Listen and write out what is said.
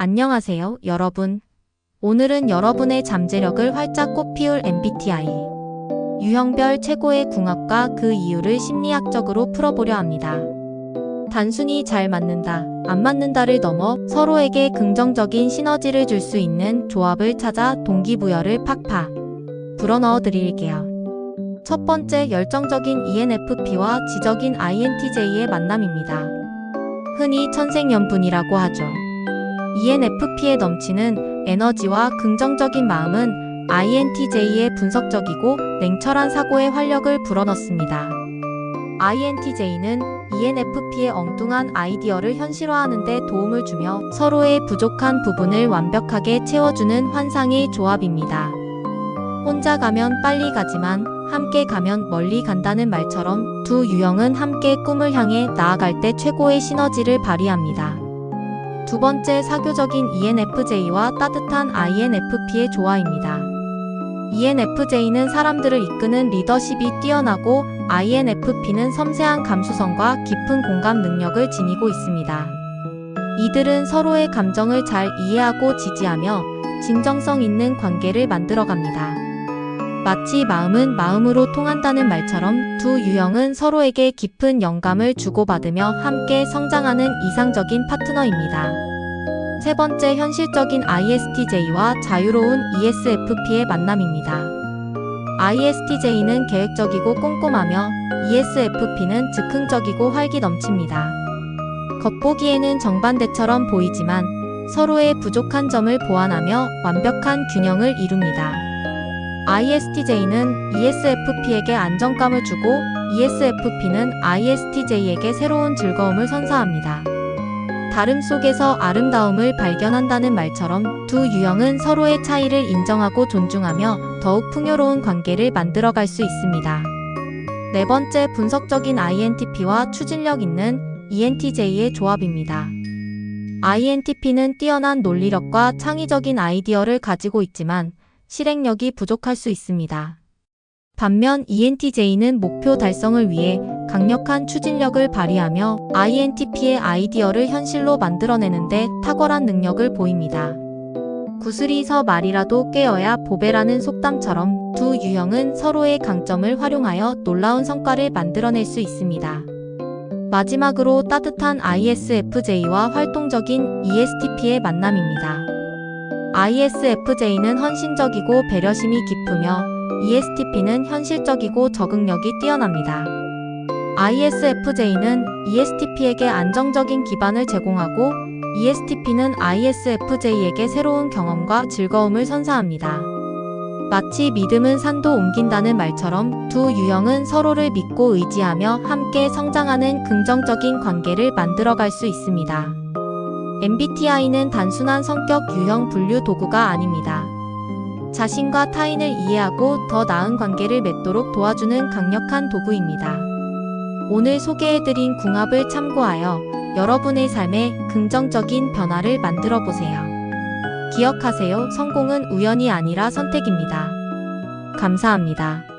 안녕하세요, 여러분. 오늘은 여러분의 잠재력을 활짝 꽃피울 MBTI 유형별 최고의 궁합과 그 이유를 심리학적으로 풀어보려 합니다. 단순히 잘 맞는다, 안 맞는다를 넘어 서로에게 긍정적인 시너지를 줄 수 있는 조합을 찾아 동기부여를 팍팍 불어넣어 드릴게요. 첫 번째 열정적인 ENFP와 지적인 INTJ의 만남입니다. 흔히 천생연분이라고 하죠. ENFP에 넘치는 에너지와 긍정적인 마음은 INTJ의 분석적이고 냉철한 사고에 활력을 불어넣습니다. INTJ는 ENFP의 엉뚱한 아이디어를 현실화하는 데 도움을 주며 서로의 부족한 부분을 완벽하게 채워주는 환상의 조합입니다. 혼자 가면 빨리 가지만 함께 가면 멀리 간다는 말처럼 두 유형은 함께 꿈을 향해 나아갈 때 최고의 시너지를 발휘합니다. 두 번째 사교적인 ENFJ와 따뜻한 INFP의 조화입니다. ENFJ는 사람들을 이끄는 리더십이 뛰어나고 INFP는 섬세한 감수성과 깊은 공감 능력을 지니고 있습니다. 이들은 서로의 감정을 잘 이해하고 지지하며 진정성 있는 관계를 만들어갑니다. 마치 마음은 마음으로 통한다는 말처럼 두 유형은 서로에게 깊은 영감을 주고받으며 함께 성장하는 이상적인 파트너입니다. 세 번째 현실적인 ISTJ와 자유로운 ESFP의 만남입니다. ISTJ는 계획적이고 꼼꼼하며 ESFP는 즉흥적이고 활기 넘칩니다. 겉보기에는 정반대처럼 보이지만 서로의 부족한 점을 보완하며 완벽한 균형을 이룹니다. ISTJ는 ESFP에게 안정감을 주고 ESFP는 ISTJ에게 새로운 즐거움을 선사합니다. 다름 속에서 아름다움을 발견한다는 말처럼 두 유형은 서로의 차이를 인정하고 존중하며 더욱 풍요로운 관계를 만들어갈 수 있습니다. 네 번째 분석적인 INTP와 추진력 있는 ENTJ의 조합입니다. INTP는 뛰어난 논리력과 창의적인 아이디어를 가지고 있지만 실행력이 부족할 수 있습니다. 반면 ENTJ는 목표 달성을 위해 강력한 추진력을 발휘하며 INTP의 아이디어를 현실로 만들어내는데 탁월한 능력을 보입니다. 구슬이 서 말이라도 깨어야 보배라는 속담처럼 두 유형은 서로의 강점을 활용하여 놀라운 성과를 만들어낼 수 있습니다. 마지막으로 따뜻한 ISFJ와 활동적인 ESTP의 만남입니다. ISFJ는 헌신적이고 배려심이 깊으며 ESTP는 현실적이고 적응력이 뛰어납니다. ISFJ는 ESTP에게 안정적인 기반을 제공하고 ESTP는 ISFJ에게 새로운 경험과 즐거움을 선사합니다. 마치 믿음은 산도 옮긴다는 말처럼 두 유형은 서로를 믿고 의지하며 함께 성장하는 긍정적인 관계를 만들어갈 수 있습니다. MBTI는 단순한 성격 유형 분류 도구가 아닙니다. 자신과 타인을 이해하고 더 나은 관계를 맺도록 도와주는 강력한 도구입니다. 오늘 소개해드린 궁합을 참고하여 여러분의 삶에 긍정적인 변화를 만들어 보세요. 기억하세요. 성공은 우연이 아니라 선택입니다. 감사합니다.